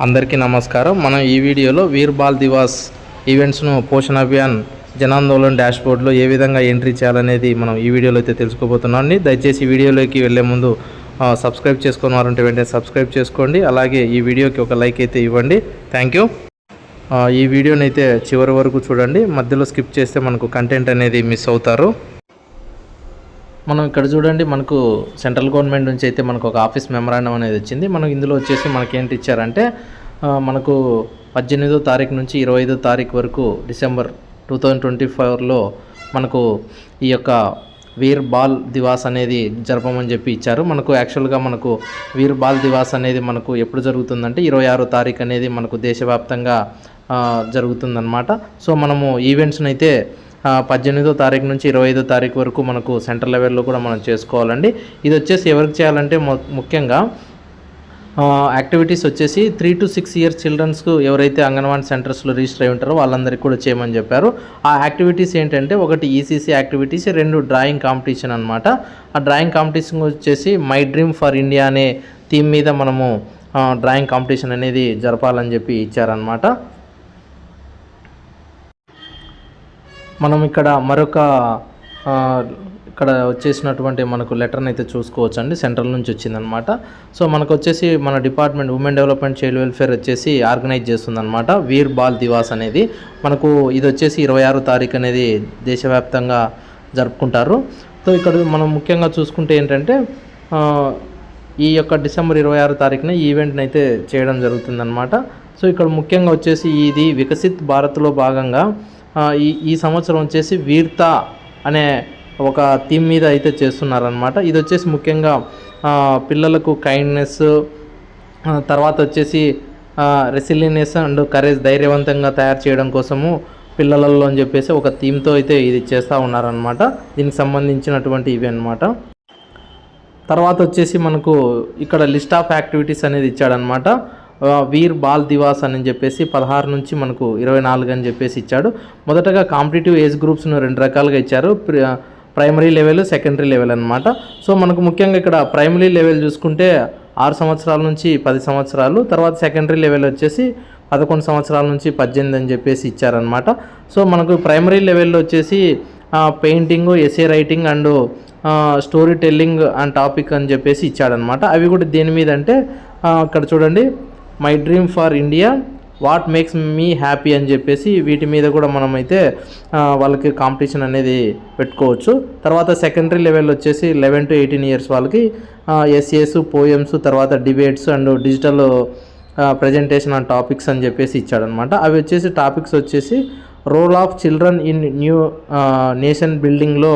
అందరికీ నమస్కారం. మనం ఈ వీడియోలో వీర్ బాల్ దివాస్ ఈవెంట్స్ను పోషణ అభియాన్ జనాందోళన్ డాష్బోర్డ్లో ఏ విధంగా ఎంట్రీ చేయాలనేది మనం ఈ వీడియోలో అయితే తెలుసుకోబోతున్నాం అండి దయచేసి వీడియోలోకి వెళ్ళే ముందు సబ్స్క్రైబ్ చేసుకుని వారంటే వెంటనే సబ్స్క్రైబ్ చేసుకోండి. అలాగే ఈ వీడియోకి ఒక లైక్ అయితే ఇవ్వండి. Thank you. ఈ వీడియోని అయితే చివరి వరకు చూడండి. మధ్యలో స్కిప్ చేస్తే మనకు కంటెంట్ అనేది మిస్ అవుతారు. మనం ఇక్కడ చూడండి మనకు సెంట్రల్ గవర్నమెంట్ నుంచి అయితే మనకు ఒక ఆఫీస్ మెమరాండం అనేది వచ్చింది. మనం ఇందులో వచ్చేసి మనకి ఏంటి ఇచ్చారంటే మనకు పద్దెనిమిదో తారీఖు నుంచి ఇరవై ఐదో తారీఖు వరకు డిసెంబర్ టూ థౌజండ్ ట్వంటీ ఫోర్లో మనకు ఈ యొక్క వీర్ బాల్ దివాస్ అనేది జరపమని చెప్పి ఇచ్చారు. మనకు యాక్చువల్గా మనకు వీర్ బాల్ దివాస్ అనేది మనకు ఎప్పుడు జరుగుతుందంటే ఇరవై ఆరో తారీఖు అనేది మనకు దేశవ్యాప్తంగా జరుగుతుందన్నమాట. సో మనము ఈవెంట్స్ని అయితే పద్దెనిమిదో తారీఖు నుంచి ఇరవై ఐదో తారీఖు వరకు మనకు సెంట్రల్ లెవెల్లో కూడా మనం చేసుకోవాలండి. ఇది వచ్చేసి ఎవరికి చేయాలంటే ముఖ్యంగా యాక్టివిటీస్ వచ్చేసి త్రీ టు సిక్స్ ఇయర్స్ చిల్డ్రన్స్కు ఎవరైతే అంగన్వాడీ సెంటర్స్లో రిజిస్టర్ అయి ఉంటారో వాళ్ళందరికీ కూడా చేయమని చెప్పారు. ఆ యాక్టివిటీస్ ఏంటంటే ఒకటి ఈసీసీ యాక్టివిటీస్ రెండు డ్రాయింగ్ కాంపిటీషన్ అనమాట ఆ డ్రాయింగ్ కాంపిటీషన్ వచ్చేసి మై డ్రీమ్ ఫర్ ఇండియా అనే థీమ్ మీద మనము డ్రాయింగ్ కాంపిటీషన్ అనేది జరపాలని చెప్పి ఇచ్చారనమాట మనం ఇక్కడ మరొక ఇక్కడ వచ్చేసినటువంటి మనకు లెటర్ని అయితే చూసుకోవచ్చు అండి సెంట్రల్ నుంచి వచ్చిందనమాట. సో మనకు వచ్చేసి మన department women development child welfare వచ్చేసి ఆర్గనైజ్ చేస్తుందనమాట. వీర్ బాల్ దివాస్ అనేది. మనకు ఇది వచ్చేసి ఇరవై ఆరో తారీఖు అనేది దేశవ్యాప్తంగా జరుపుకుంటారు. సో ఇక్కడ మనం ముఖ్యంగా చూసుకుంటే ఏంటంటే ఈ యొక్క డిసెంబర్ ఇరవై ఆరో తారీఖున ఈ ఈవెంట్ని అయితే చేయడం జరుగుతుందన్నమాట సో ఇక్కడ ముఖ్యంగా వచ్చేసి ఇది వికసిత్ భారత్లో భాగంగా ఈ ఈ సంవత్సరం వచ్చేసి వీర్తా అనే ఒక థీమ్ మీద అయితే చేస్తున్నారనమాట ఇది వచ్చేసి ముఖ్యంగా పిల్లలకు కైండ్నెస్ తర్వాత వచ్చేసి రెసిలినెస్ అండ్ కరేజ్ ధైర్యవంతంగా తయారు చేయడం కోసము పిల్లలలో అని చెప్పేసి ఒక థీమ్తో అయితే ఇది చేస్తూ ఉన్నారనమాట దీనికి సంబంధించినటువంటి ఇవి అనమాట తర్వాత వచ్చేసి మనకు ఇక్కడ లిస్ట్ ఆఫ్ యాక్టివిటీస్ అనేది ఇచ్చాడనమాట వీర్ బాల్ దివాస్ అని చెప్పేసి పదహారు నుంచి మనకు ఇరవై నాలుగు అని చెప్పేసి ఇచ్చాడు. మొదటగా కాంపిటేటివ్ ఏజ్ గ్రూప్స్ను రెండు రకాలుగా ఇచ్చారు. ప్రైమరీ లెవెల్ సెకండరీ లెవెల్ అనమాట సో మనకు ముఖ్యంగా ఇక్కడ ప్రైమరీ లెవెల్ చూసుకుంటే ఆరు సంవత్సరాల నుంచి పది సంవత్సరాలు తర్వాత సెకండరీ లెవెల్ వచ్చేసి పదకొండు సంవత్సరాల నుంచి పద్దెనిమిది అని చెప్పేసి ఇచ్చారనమాట సో మనకు ప్రైమరీ లెవెల్లో వచ్చేసి painting essay writing and story telling and topic అని చెప్పేసి ఇచ్చాడనమాట అవి కూడా దేని మీద అంటే అక్కడ చూడండి. My dream for India what makes me happy అని చెప్పేసి వీటి మీద కూడా మనమైతే వాళ్ళకి కాంపిటీషన్ అనేది పెట్టుకోవచ్చు. తర్వాత సెకండరీ లెవెల్ వచ్చేసి లెవెన్ టు ఎయిటీన్ ఇయర్స్ వాళ్ళకి ఎస్ఏస్ పోయమ్స్ తర్వాత debates and digital presentation and topics అని చెప్పేసి ఇచ్చాడనమాట అవి వచ్చేసి టాపిక్స్ వచ్చేసి role of children in new nation బిల్డింగ్లో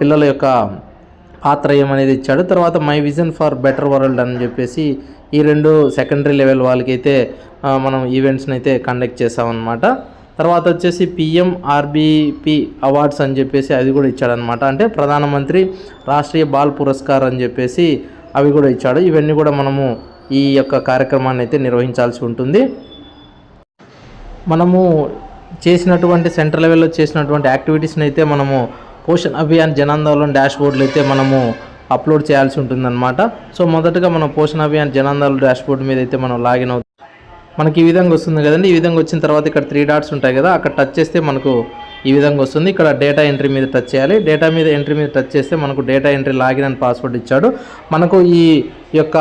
పిల్లల యొక్క పాత్ర ఏమనేది ఇచ్చాడు. తర్వాత my vision for better world అని చెప్పేసి ఈ రెండు సెకండరీ లెవెల్ వాళ్ళకైతే మనం ఈవెంట్స్ని అయితే కండక్ట్ చేసామన్నమాట. తర్వాత వచ్చేసి పిఎం ఆర్బిపి అవార్డ్స్ అని చెప్పేసి అది కూడా ఇచ్చాడనమాట అంటే ప్రధానమంత్రి రాష్ట్రీయ బాల్ పురస్కార్ అని చెప్పేసి అవి కూడా ఇచ్చాడు. ఇవన్నీ కూడా మనము ఈ యొక్క కార్యక్రమాన్ని అయితే నిర్వహించాల్సి ఉంటుంది. మనము చేసినటువంటి సెంట్రల్ లెవెల్లో చేసినటువంటి యాక్టివిటీస్ని అయితే మనము పోషణ్ అభియాన్ జనాందోళన్ డాష్ బోర్డులో అయితే మనము అప్లోడ్ చేయాల్సి ఉంటుందన్నమాట. సో మొదటగా మనం పోషణ అభియాన్ జనాందాలు డాష్ బోర్డు మీద అయితే మనం లాగిన్ అవుతాం మనకి ఈ విధంగా వస్తుంది కదండి. ఈ విధంగా వచ్చిన తర్వాత ఇక్కడ త్రీ డాట్స్ ఉంటాయి కదా అక్కడ టచ్ చేస్తే మనకు ఈ విధంగా వస్తుంది. ఇక్కడ డేటా ఎంట్రీ మీద టచ్ చేయాలి. డేటా మీద ఎంట్రీ మీద టచ్ చేస్తే మనకు డేటా ఎంట్రీ లాగిన్ అని పాస్వర్డ్ ఇచ్చాడు. మనకు ఈ యొక్క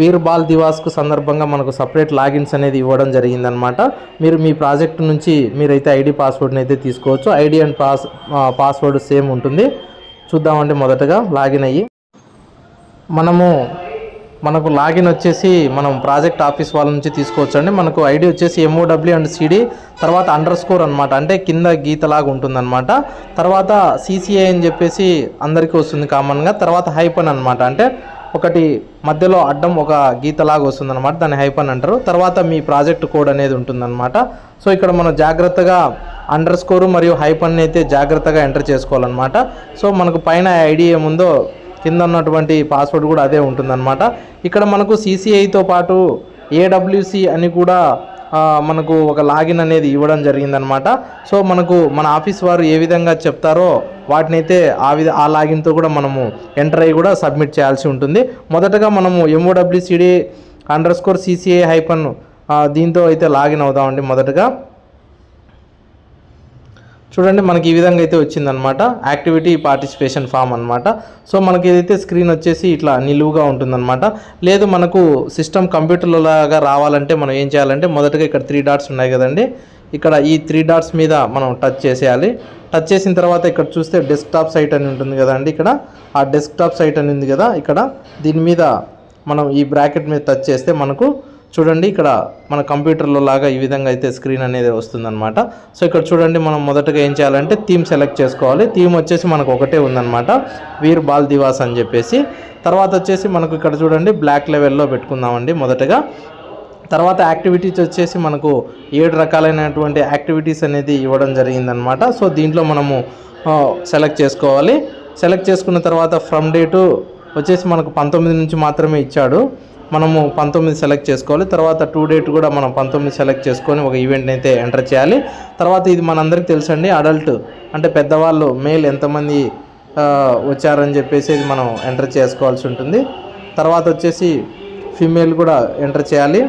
వీర్ బాల్ దివాస్కు సందర్భంగా మనకు సపరేట్ లాగిన్స్ అనేది ఇవ్వడం జరిగిందనమాట మీరు మీ ప్రాజెక్ట్ నుంచి మీరైతే ఐడి పాస్వర్డ్ని అయితే తీసుకోవచ్చు. ID and pass password same ఉంటుంది. చూద్దామండి మొదటగా లాగిన్ అయ్యి. మనము మనకు లాగిన్ వచ్చేసి మనం ప్రాజెక్ట్ ఆఫీస్ వాళ్ళ నుంచి తీసుకోవచ్చు అండి మనకు ఐడి వచ్చేసి ఎంఓడబ్ల్యూ అండ్ సిడి తర్వాత అండర్ స్కోర్ అనమాట అంటే కింద గీతలాగా ఉంటుందన్నమాట. తర్వాత సిసిఐ అని చెప్పేసి అందరికీ వస్తుంది కామన్గా. తర్వాత హైపన్ అనమాట అంటే ఒకటి మధ్యలో అడ్డం ఒక గీతలాగా వస్తుందన్నమాట దాన్ని హైపన్ అంటారు. తర్వాత మీ ప్రాజెక్ట్ కోడ్ అనేది ఉంటుందన్నమాట. సో ఇక్కడ మనం జాగ్రత్తగా అండర్ స్కోరు మరియు హైపన్ అయితే జాగ్రత్తగా ఎంటర్ చేసుకోవాలన్నమాట. సో మనకు పైన ఐడి ఏముందో కింద ఉన్నటువంటి పాస్వర్డ్ కూడా అదే ఉంటుందన్నమాట. ఇక్కడ మనకు సిసిఐతో పాటు ఏడబ్ల్యూసి అని కూడా మనకు ఒక లాగిన్ అనేది ఇవ్వడం జరిగిందనమాట సో మనకు మన ఆఫీస్ వారు ఏ విధంగా చెప్తారో వాటిని అయితే ఆ విధ ఆ లాగిన్తో కూడా మనము ఎంటర్ అయ్యి కూడా సబ్మిట్ చేయాల్సి ఉంటుంది. మొదటగా మనము MOWCD under score CCA hyphen దీంతో అయితే లాగిన్ అవుదామండి మొదటగా. చూడండి మనకి ఈ విధంగా అయితే వచ్చిందనమాట యాక్టివిటీ పార్టిసిపేషన్ ఫామ్ అనమాట సో మనకి ఏదైతే స్క్రీన్ వచ్చేసి ఇట్లా నిలువుగా ఉంటుందన్నమాట. లేదు మనకు సిస్టమ్ కంప్యూటర్లో లాగా రావాలంటే మనం ఏం చేయాలంటే మొదటగా ఇక్కడ త్రీ డాట్స్ ఉన్నాయి కదండి. ఇక్కడ ఈ త్రీ డాట్స్ మీద మనం టచ్ చేసేయాలి. టచ్ చేసిన తర్వాత ఇక్కడ చూస్తే డెస్క్టాప్ సైట్ అని ఉంటుంది కదండి ఇక్కడ. ఆ డెస్క్టాప్ సైట్ అని ఉంది కదా ఇక్కడ. దీని మీద మనం ఈ బ్రాకెట్ మీద టచ్ చేస్తే మనకు చూడండి ఇక్కడ మన కంప్యూటర్లో లాగా ఈ విధంగా అయితే స్క్రీన్ అనేది వస్తుందన్నమాట. సో ఇక్కడ చూడండి మనం మొదటగా ఏం చేయాలంటే థీమ్ సెలెక్ట్ చేసుకోవాలి. థీమ్ వచ్చేసి మనకు ఒకటే ఉందన్నమాట. వీర్ బాల్ దివాస్ అని చెప్పేసి. తర్వాత వచ్చేసి మనకు ఇక్కడ చూడండి బ్లాక్ లెవెల్లో పెట్టుకుందామండి మొదటగా. తర్వాత యాక్టివిటీస్ వచ్చేసి మనకు ఏడు రకాలైనటువంటి యాక్టివిటీస్ అనేది ఇవ్వడం జరిగిందనమాట సో దీంట్లో మనము సెలెక్ట్ చేసుకోవాలి. సెలెక్ట్ చేసుకున్న తర్వాత ఫ్రమ్ డేటు వచ్చేసి మనకు పంతొమ్మిది నుంచి మాత్రమే ఇచ్చాడు. మనము పంతొమ్మిది సెలెక్ట్ చేసుకోవాలి. తర్వాత టూ డేట్ కూడా మనం పంతొమ్మిది సెలెక్ట్ చేసుకొని ఒక ఈవెంట్ని అయితే ఎంటర్ చేయాలి. తర్వాత ఇది మనందరికీ తెలుసండి అడల్ట్ అంటే పెద్దవాళ్ళు మేల్ ఎంతమంది వచ్చారని చెప్పేసి ఇది మనం ఎంటర్ చేసుకోవాల్సి ఉంటుంది. తర్వాత వచ్చేసి ఫీమేల్ కూడా ఎంటర్ చేయాలి.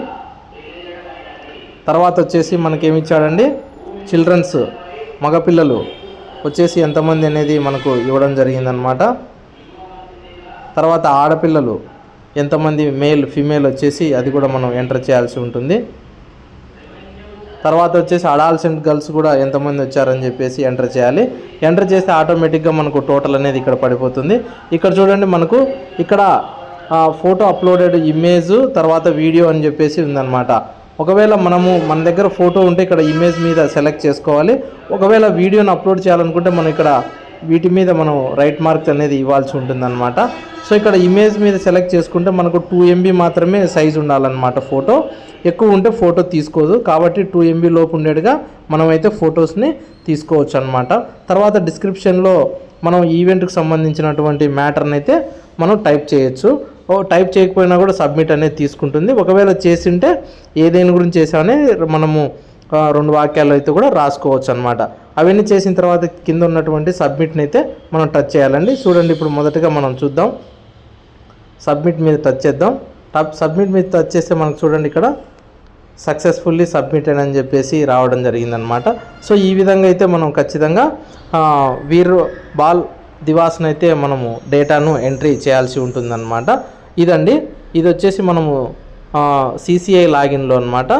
తర్వాత వచ్చేసి మనకి ఏమి ఇచ్చాడండి చిల్డ్రన్స్ మగపిల్లలు వచ్చేసి ఎంతమంది అనేది మనకు ఇవ్వడం జరిగిందనమాట. తర్వాత ఆడపిల్లలు ఎంతమంది మేల్ ఫీమేల్ వచ్చేసి అది కూడా మనం ఎంటర్ చేయాల్సి ఉంటుంది. తర్వాత వచ్చేసి అడాల్సెంట్ గర్ల్స్ కూడా ఎంతమంది వచ్చారని చెప్పేసి ఎంటర్ చేయాలి. ఎంటర్ చేస్తే ఆటోమేటిక్గా మనకు టోటల్ అనేది ఇక్కడ పడిపోతుంది. ఇక్కడ చూడండి మనకు ఇక్కడ ఫోటో అప్లోడెడ్ ఇమేజ్ తర్వాత వీడియో అని చెప్పేసి ఉందన్నమాట. ఒకవేళ మనము మన దగ్గర ఫోటో ఉంటే ఇక్కడ ఇమేజ్ మీద సెలెక్ట్ చేసుకోవాలి. ఒకవేళ వీడియోని అప్లోడ్ చేయాలనుకుంటే మనం ఇక్కడ వీటి మీద మనం రైట్ మార్క్స్ అనేది ఇవ్వాల్సి ఉంటుందన్నమాట. సో ఇక్కడ ఇమేజ్ మీద సెలెక్ట్ చేసుకుంటే మనకు టూ ఎంబీ మాత్రమే సైజ్ ఉండాలన్నమాట ఫోటో ఎక్కువ ఉంటే ఫోటో తీసుకోదు. కాబట్టి టూ ఎంబీ లోపు ఉండేట్టుగా మనమైతే ఫొటోస్ని తీసుకోవచ్చు అనమాట తర్వాత డిస్క్రిప్షన్లో మనం ఈవెంట్కి సంబంధించినటువంటి మ్యాటర్ని అయితే మనం టైప్ చేయొచ్చు. టైప్ చేయకపోయినా కూడా సబ్మిట్ అనేది తీసుకుంటుంది. ఒకవేళ చేసింటే ఏదేని గురించి చేసామని మనము రెండు వాక్యాలు అయితే కూడా రాసుకోవచ్చు అనమాట అవన్నీ చేసిన తర్వాత కింద ఉన్నటువంటి సబ్మిట్ని అయితే మనం టచ్ చేయాలండి. చూడండి ఇప్పుడు మొదటగా మనం చూద్దాం. సబ్మిట్ మీద టచ్ చేద్దాం. టప్ సబ్మిట్ మీద టచ్ చేస్తే మనకు చూడండి ఇక్కడ సక్సెస్ఫుల్లీ సబ్మిటెడ్ అని చెప్పేసి రావడం జరిగిందనమాట సో ఈ విధంగా అయితే మనం ఖచ్చితంగా వీర్ బాల్ దివాస్ను అయితే మనము డేటాను ఎంట్రీ చేయాల్సి ఉంటుందన్నమాట. ఇదండి. ఇది వచ్చేసి మనము సిసిఐ లాగిన్లో అనమాట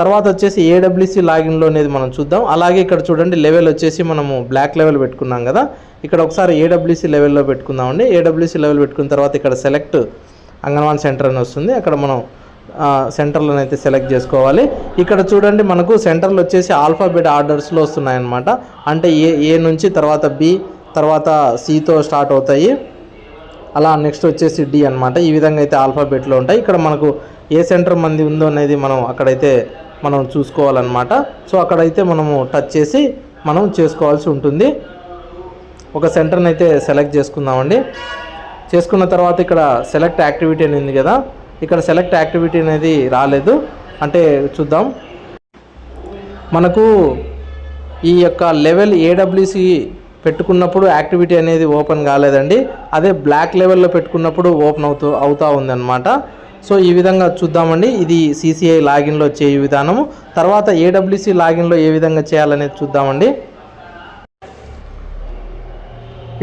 తర్వాత వచ్చేసి ఏడబ్ల్యూసి లాగిన్లో అనేది మనం చూద్దాం. అలాగే ఇక్కడ చూడండి లెవెల్ వచ్చేసి మనము బ్లాక్ లెవెల్ పెట్టుకున్నాం కదా. ఇక్కడ ఒకసారి ఏడబ్ల్యూసి లెవెల్లో పెట్టుకుందామండి. ఏడబ్ల్యూసి లెవెల్ పెట్టుకున్న తర్వాత ఇక్కడ సెలెక్ట్ అంగన్వాడీ సెంటర్ అని వస్తుంది. అక్కడ మనం సెంటర్లను అయితే సెలెక్ట్ చేసుకోవాలి. ఇక్కడ చూడండి మనకు సెంటర్లు వచ్చేసి ఆల్ఫాబెట్ ఆర్డర్స్లో వస్తున్నాయన్నమాట. అంటే ఏ ఏ నుంచి తర్వాత బి తర్వాత సితో స్టార్ట్ అవుతాయి. అలా నెక్స్ట్ వచ్చేసి డి అన్నమాట. ఈ విధంగా అయితే ఆల్ఫాబెట్లో ఉంటాయి. ఇక్కడ మనకు ఏ సెంటర్ మంది ఉందో అనేది మనం అక్కడైతే మనం చూసుకోవాలన్నమాట. సో అక్కడైతే మనము టచ్ చేసి మనం చేసుకోవాల్సి ఉంటుంది. ఒక సెంటర్ని అయితే సెలెక్ట్ చేసుకుందామండి. చేసుకున్న తర్వాత ఇక్కడ సెలెక్ట్ యాక్టివిటీ అనేది కదా ఇక్కడ సెలెక్ట్ యాక్టివిటీ అనేది రాలేదు. అంటే చూద్దాం. మనకు ఈ యొక్క లెవెల్ ఏడబ్ల్యూసి పెట్టుకున్నప్పుడు యాక్టివిటీ అనేది ఓపెన్ కాలేదండి. అదే బ్లాక్ లెవెల్లో పెట్టుకున్నప్పుడు ఓపెన్ అవుతూ అవుతూ ఉందన్నమాట. సో ఈ విధంగా చూద్దామండి. ఇది సిసిఐ లాగిన్లో చేయు విధానము. తర్వాత ఏడబ్ల్యూసి లాగిన్లో ఏ విధంగా చేయాలనేది చూద్దామండి.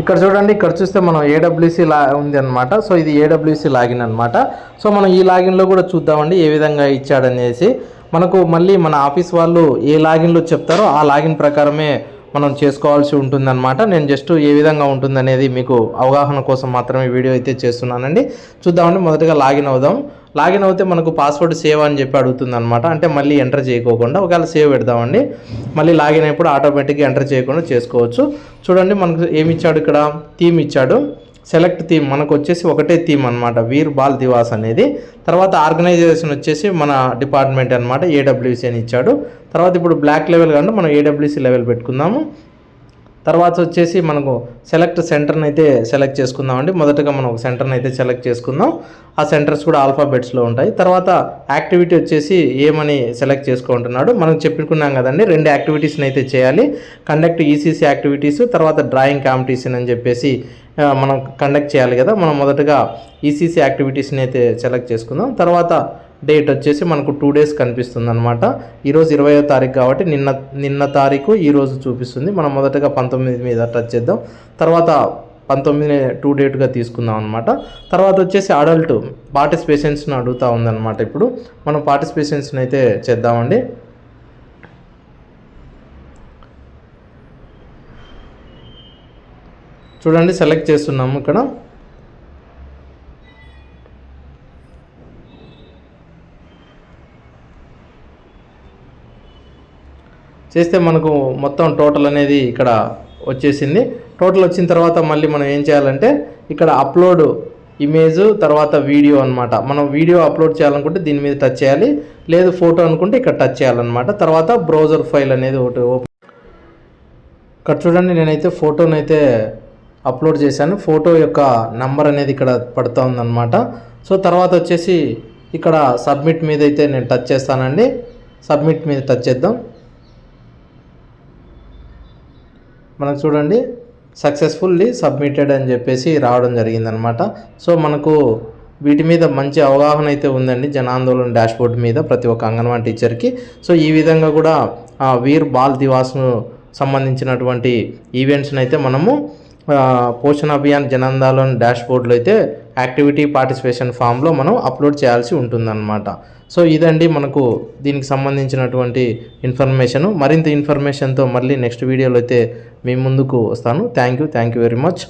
ఇక్కడ చూడండి ఇక్కడ చూస్తే మనం ఏడబ్ల్యూసి లా ఉంది అనమాట సో ఇది ఏడబ్ల్యూసి లాగిన్ అనమాట సో మనం ఈ లాగిన్లో కూడా చూద్దామండి ఏ విధంగా ఇచ్చాడనేసి. మనకు మళ్ళీ మన ఆఫీస్ వాళ్ళు ఏ లాగిన్లో చెప్తారో ఆ లాగిన్ ప్రకారమే మనం చేసుకోవాల్సి ఉంటుందన్నమాట. నేను జస్ట్ ఏ విధంగా ఉంటుందనేది మీకు అవగాహన కోసం మాత్రమే వీడియో అయితే చేస్తున్నానండి. చూద్దామండి మొదటగా లాగిన్ అవుదాం. లాగిన్ అవుతే మనకు పాస్వర్డ్ సేవ్ అని చెప్పి అడుగుతుంది అనమాట అంటే మళ్ళీ ఎంటర్ చేయకోకుండా ఒకవేళ సేవ్ పెడదామండి. మళ్ళీ లాగిన్ అయినప్పుడు ఆటోమేటిక్గా ఎంటర్ చేయకుండా చేసుకోవచ్చు. చూడండి మనకు ఏమి ఇచ్చాడు ఇక్కడ? థీమ్ ఇచ్చాడు. సెలెక్ట్ థీమ్ మనకు వచ్చేసి ఒకటే థీమ్ అనమాట వీర్ బాల్ దివాస్ అనేది. తర్వాత ఆర్గనైజేషన్ వచ్చేసి మన డిపార్ట్మెంట్ అనమాట ఏడబ్ల్యూసీ అని ఇచ్చాడు. తర్వాత ఇప్పుడు బ్లాక్ లెవెల్ కంటే మనం ఏడబ్ల్యూసీ లెవెల్ పెట్టుకుందాము. తర్వాత వచ్చేసి మనకు సెలెక్ట్ సెంటర్ని అయితే సెలెక్ట్ చేసుకుందామండి. మొదటగా మనం ఒక సెంటర్ని అయితే సెలెక్ట్ చేసుకుందాం. ఆ సెంటర్స్ కూడా ఆల్ఫాబెట్స్లో ఉంటాయి. తర్వాత యాక్టివిటీ వచ్చేసి ఏమని సెలెక్ట్ చేసుకుంటున్నాడు మనం చెప్పుకున్నాం కదండి రెండు యాక్టివిటీస్ని అయితే చేయాలి. కండక్ట్ ఈసీసీ యాక్టివిటీస్ తర్వాత డ్రాయింగ్ కాంపిటీషన్ అని చెప్పేసి మనం కండక్ట్ చేయాలి కదా. మనం మొదటగా ఈసీసీ యాక్టివిటీస్ని అయితే సెలెక్ట్ చేసుకుందాం. తర్వాత డేట్ వచ్చేసి మనకు టూ డేస్ కనిపిస్తుంది అనమాట ఈరోజు ఇరవయో తారీఖు కాబట్టి నిన్న నిన్న తారీఖు ఈరోజు చూపిస్తుంది. మనం మొదటగా పంతొమ్మిది మీద టచ్ చేద్దాం. తర్వాత పంతొమ్మిది టూ డేట్గా తీసుకుందాం అనమాట తర్వాత వచ్చేసి అడల్ట్ పార్టిసిపేషన్స్ని అడుగుతూ ఉందన్నమాట ఇప్పుడు. మనం పార్టిసిపేషన్స్ని అయితే చేద్దామండి. చూడండి సెలెక్ట్ చేస్తున్నాము ఇక్కడ. చేస్తే మనకు మొత్తం టోటల్ అనేది ఇక్కడ వచ్చేసింది. టోటల్ వచ్చిన తర్వాత మళ్ళీ మనం ఏం చేయాలంటే ఇక్కడ అప్లోడ్ ఇమేజ్ తర్వాత వీడియో అన్నమాట. మనం వీడియో అప్లోడ్ చేయాలనుకుంటే దీని మీద టచ్ చేయాలి. లేదు ఫోటో అనుకుంటే ఇక్కడ టచ్ చేయాలన్నమాట. తర్వాత బ్రౌజర్ ఫైల్ అనేది ఒకటి ఓపెన్ ఇక్కడ చూడండి నేనైతే ఫోటోనైతే అయితే అప్లోడ్ చేశాను. ఫోటో యొక్క నంబర్ అనేది ఇక్కడ పడుతూ ఉందన్నమాట. సో తర్వాత వచ్చేసి ఇక్కడ సబ్మిట్ మీద అయితే నేను టచ్ చేస్తానండి. సబ్మిట్ మీద టచ్ చేద్దాం. మనకు చూడండి సక్సెస్ఫుల్లీ సబ్మిటెడ్ అని చెప్పేసి రావడం జరిగిందనమాట. సో మనకు వీటి మీద మంచి అవగాహన అయితే ఉందండి జనాందోళన డాష్బోర్డ్ మీద ప్రతి ఒక్క అంగన్వాడీ టీచర్కి. సో ఈ విధంగా కూడా ఆ, వీర్ బాల్ దివాస్ను సంబంధించినటువంటి ఈవెంట్స్ని అయితే మనము పోషణ అభియాన్ జనాందోళన్ డాష్బోర్డ్లో అయితే యాక్టివిటీ పార్టిసిపేషన్ ఫామ్లో మనం అప్లోడ్ చేయాల్సి ఉంటుందన్నమాట. సో ఇదండి మనకు దీనికి సంబంధించినటువంటి ఇన్ఫర్మేషన్. మరింత ఇన్ఫర్మేషన్తో మళ్ళీ నెక్స్ట్ వీడియోలో అయితే మీ ముందుకు వస్తాను. Thank you. Thank you very much.